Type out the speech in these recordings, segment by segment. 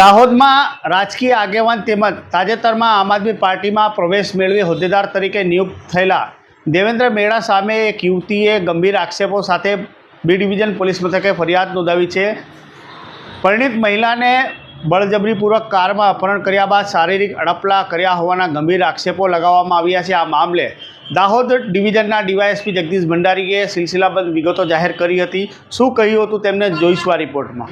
દાહોદમાં રાજકીય આગેવાન તેમજ તાજેતરમાં આમ આદમી પાર્ટીમાં પ્રવેશ મેળવી હોદ્દેદાર તરીકે નિયુક્ત થયેલા દેવેન્દ્ર મેળા સામે એક યુવતીએ ગંભીર આક્ષેપો સાથે બી ડિવિઝન પોલીસ મથકે ફરિયાદ નોંધાવી છે. પરિણીત મહિલાને બળજબરીપૂર્વક કારમાં અપહરણ કર્યા બાદ શારીરિક અડપલા કર્યા હોવાના ગંભીર આક્ષેપો લગાવવામાં આવ્યા છે આ મામલે દાહોદ ડિવિઝનના ડીવાયએસપી જગદીશ ભંડારીએ સિલસિલાબંધ વિગતો જાહેર કરી હતી. શું કહ્યું હતું તેમને જોઈશું આ રિપોર્ટમાં.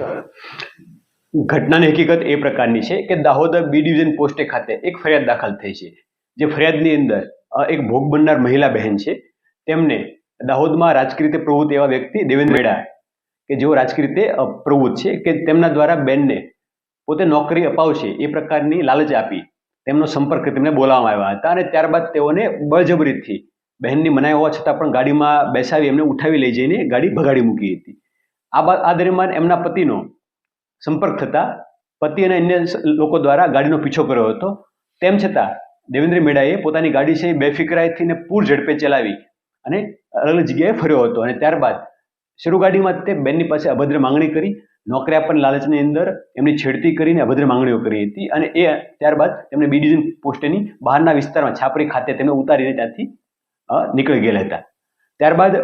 ઘટનાની હકીકત એ પ્રકારની છે કે દાહોદ બી ડિવિઝન પોસ્ટે ખાતે એક ફરિયાદ દાખલ થઈ છે. જે ફરિયાદની અંદર એક ભોગ બનનાર મહિલા બહેન છે. તેમને દાહોદમાં રાજકીય રીતે પ્રવૃત્ત એવા વ્યક્તિ દેવેન્દ્ર મેડા કે જેઓ રાજકીય રીતે પ્રવૃત્ત છે કે તેમના દ્વારા બેનને પોતે નોકરી અપાવશે એ પ્રકારની લાલચ આપી તેમનો સંપર્ક તેમને બોલાવવામાં આવ્યા હતા અને ત્યારબાદ તેઓને બળજબરીથી બહેનની મનાઈ હોવા છતાં પણ ગાડીમાં બેસાવી એમને ઉઠાવી લઈ જઈને ગાડી ભગાડી મૂકી હતી. આ બાદ આ દરમિયાન એમના પતિનો સંપર્ક થતા પતિ અને અન્ય લોકો દ્વારા ગાડીનો પીછો કર્યો હતો. તેમ છતાં, દેવેન્દ્ર મેડાએ પોતાની ગાડી છે એ બેફિકરાઈથી ને પૂર ઝડપે ચલાવી અને અલગ જગ્યાએ ફર્યો હતો અને ત્યારબાદ શરૂ ગાડીમાં તે બેનની પાસે અભદ્ર માંગણી કરી નોકરી આપવાની લાલચની અંદર એમની છેડતી કરીને અભદ્ર માંગણીઓ કરી હતી અને એ ત્યારબાદ એમને બી ડિવિઝન પોસ્ટેની બહારના વિસ્તારમાં છાપરી ખાતે તેમને ઉતારીને ત્યાંથી નીકળી ગયેલા હતા. ત્યારબાદ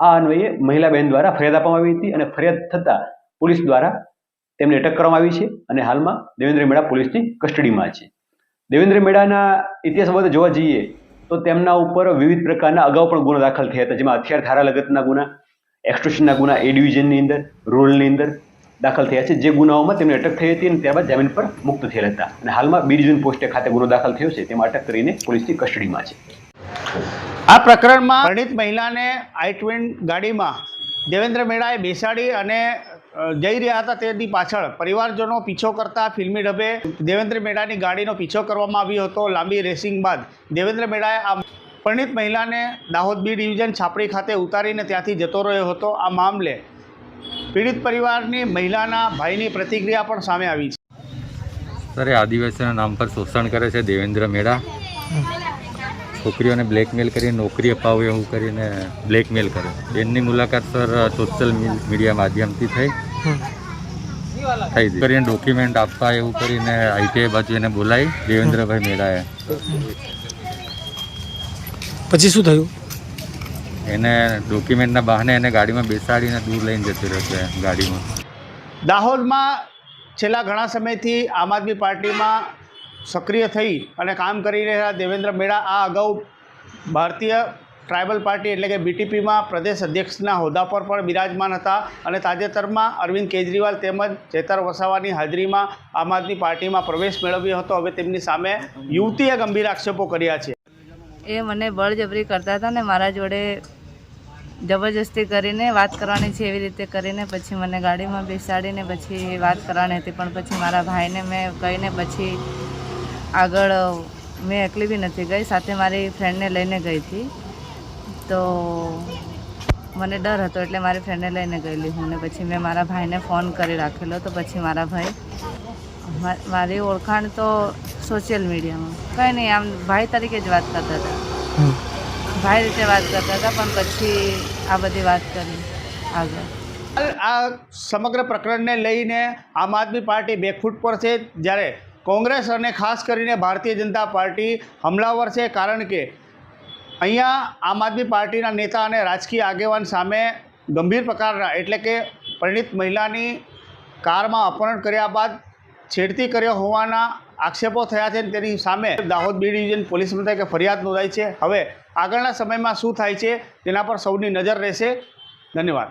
આ અન્વયે મહિલા બહેન દ્વારા ફરિયાદ આપવામાં આવી હતી અને ફરિયાદ થતાં પોલીસ દ્વારા તેમને અટક કરવામાં આવી છે અને હાલમાં દેવેન્દ્ર મેડા પોલીસની કસ્ટડીમાં છે. દેવેન્દ્ર મેડાના ઇતિહાસ બાબતે જોવા જઈએ તો તેમના ઉપર વિવિધ પ્રકારના અગાઉ પણ ગુના દાખલ થયા હતા. જેમાં હથિયાર ધારા લગતના ગુના એક્સ્ટ્રોશનના ગુના એ ડિવિઝનની અંદર રૂરલની અંદર દાખલ થયા છે. જે ગુનાઓમાં તેમને અટક થઈ હતી અને ત્યારબાદ જામીન પર મુક્ત થયેલ હતા. અને હાલમાં બી ડિવિઝન પોસ્ટે ખાતે ગુનો દાખલ થયો છે. તેમાં અટક કરીને પોલીસની કસ્ટડીમાં છે. આ પ્રકરણમાં પરિણિત મહિલાને આઈ ટ્વેન ગાડીમાં દેવેન્દ્ર મેળાએ બેસાડી અને જઈ રહ્યા હતા તેની પાછળ. પરિવારજનો પીછો કરતા ફિલ્મી ઢબે દેવેન્દ્ર મેળાની ગાડીનો પીછો કરવામાં આવ્યો હતો લાંબી રેસિંગ બાદ. દેવેન્દ્ર મેળાએ આ પરિણીત મહિલાને દાહોદ બી ડિવિઝન છાપરી ખાતે ઉતારીને ત્યાંથી જતો રહ્યો હતો. આ મામલે પીડિત પરિવારની મહિલાના ભાઈની પ્રતિક્રિયા પણ સામે આવી છે. સર આદિવાસીના નામ પર શોષણ કરે છે દેવેન્દ્ર મેળા છોકરીઓને બ્લેકમેલ કરીને નોકરી અપાવે એવું કરીને બ્લેકમેલ કરે બેનની મુલાકાત સર સોશિયલ મીડિયા માધ્યમથી થઈ. થઈ કરીને ડોક્યુમેન્ટ આપવા એવું કરીને આઈટીઆઈ બાજુ એને બોલાવી. દેવેન્દ્રભાઈ મેળાએ. પછી શું થયું? એને ડોક્યુમેન્ટના બહાને એને ગાડીમાં બેસાડીને દૂર લઈને જતી રહેશે ગાડીમાં. દાહોદમાં છેલ્લા ઘણા સમયથી આમ આદમી પાર્ટીમાં સક્રિય થઈ અને કામ કરી રહેલા દેવેન્દ્ર મેળા આ અગાઉ ભારતીય ટ્રાઇબલ પાર્ટી એટલે કે બીટીપીમાં પ્રદેશ અધ્યક્ષના હોદ્દા પર પણ બિરાજમાન હતા અને તાજેતરમાં અરવિંદ કેજરીવાલ તેમજ ચેતર વસાવાની હાજરીમાં આમ આદમી પાર્ટીમાં પ્રવેશ મેળવ્યો હતો. હવે તેમની સામે યુવતીએ ગંભીર આક્ષેપો કર્યા છે. એ મને બળજબરી કરતા હતા ને મારા જોડે જબરજસ્તી કરીને વાત કરવાની છે એવી રીતે કરીને પછી મને ગાડીમાં બેસાડીને પછી વાત કરવાની હતી. પણ પછી મારા ભાઈને મેં કહીને પછી આગળ મેં એકલી બી નથી ગઈ સાથે મારી ફ્રેન્ડને લઈને ગઈ હતી. તો મને ડર હતો એટલે મારી ફ્રેન્ડને લઈને ગયેલી હું ને પછી મેં મારા ભાઈને ફોન કરી રાખેલો તો પછી મારા ભાઈ મારી ઓળખાણ તો સોશિયલ મીડિયામાં કંઈ નહીં આમ ભાઈ તરીકે જ વાત કરતા હતા. ભાઈ રીતે વાત કરતા હતા પણ પછી આ બધી વાત કરી આગળ. આ સમગ્ર પ્રકરણને લઈને આમ આદમી પાર્ટી બેકફૂટ પર છે જ્યારે કોંગ્રેસ અને ખાસ કરીને ભારતીય જનતા પાર્ટી હમલાવર છે કારણ કે અહીંયા આમ આદમી પાર્ટીના નેતા અને રાજકીય આગેવાન સામે ગંભીર પ્રકારના એટલે કે પરિણીત મહિલાની કારમાં અપહરણ કર્યા બાદ છેડતી કર્યો હોવાના આક્ષેપો થયા છે તેની સામે દાહોદ બી ડિવિઝન પોલીસ મથકે ફરિયાદ નોંધાઈ છે. હવે આગળના સમયમાં શું થાય છે તેના પર સૌની નજર રહેશે. ધન્યવાદ.